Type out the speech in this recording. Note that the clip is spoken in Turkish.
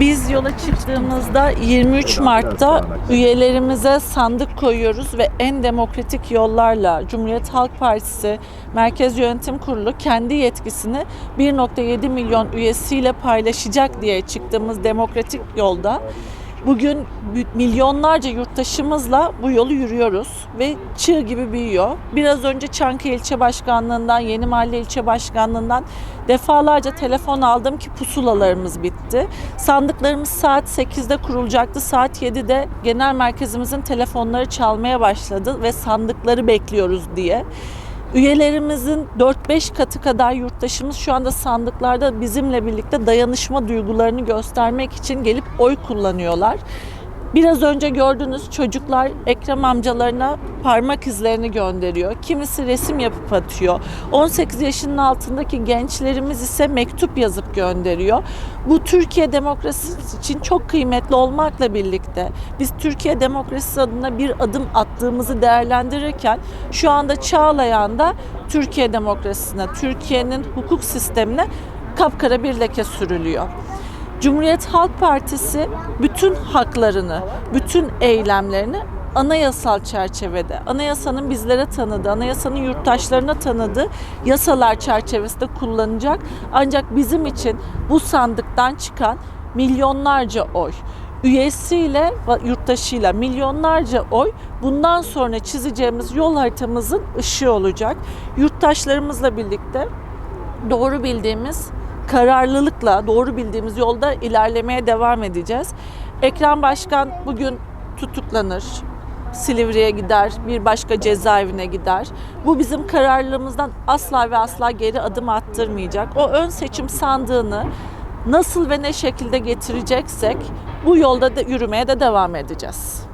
Biz yola çıktığımızda 23 Mart'ta üyelerimize sandık koyuyoruz ve en demokratik yollarla Cumhuriyet Halk Partisi Merkez Yönetim Kurulu kendi yetkisini 1.7 milyon üyesiyle paylaşacak diye çıktığımız demokratik yolda bugün milyonlarca yurttaşımızla bu yolu yürüyoruz ve çığ gibi büyüyor. Biraz önce Çankaya İlçe Başkanlığından, Yeni Mahalle İlçe Başkanlığından defalarca telefon aldım ki pusulalarımız bitti. Sandıklarımız saat 8'de kurulacaktı. Saat 7'de genel merkezimizin telefonları çalmaya başladı ve sandıkları bekliyoruz diye. Üyelerimizin 4-5 katı kadar yurttaşımız şu anda sandıklarda bizimle birlikte dayanışma duygularını göstermek için gelip oy kullanıyorlar. Biraz önce gördüğünüz çocuklar Ekrem amcalarına parmak izlerini gönderiyor. Kimisi resim yapıp atıyor. 18 yaşının altındaki gençlerimiz ise mektup yazıp gönderiyor. Bu Türkiye demokrasisi için çok kıymetli olmakla birlikte biz Türkiye demokrasisi adına bir adım attığımızı değerlendirirken şu anda Çağlayan'da Türkiye demokrasisine, Türkiye'nin hukuk sistemine kapkara bir leke sürülüyor. Cumhuriyet Halk Partisi bütün haklarını, bütün eylemlerini anayasal çerçevede, anayasanın bizlere tanıdığı, anayasanın yurttaşlarına tanıdığı yasalar çerçevesinde kullanacak. Ancak bizim için bu sandıktan çıkan milyonlarca oy, üyesiyle yurttaşıyla milyonlarca oy bundan sonra çizeceğimiz yol haritamızın ışığı olacak. Yurttaşlarımızla birlikte doğru bildiğimiz kararlılıkla doğru bildiğimiz yolda ilerlemeye devam edeceğiz. Ekrem Başkan bugün tutuklanır. Silivri'ye gider, bir başka cezaevine gider. Bu bizim kararlılığımızdan asla ve asla geri adım attırmayacak. O ön seçim sandığını nasıl ve ne şekilde getireceksek bu yolda da yürümeye de devam edeceğiz.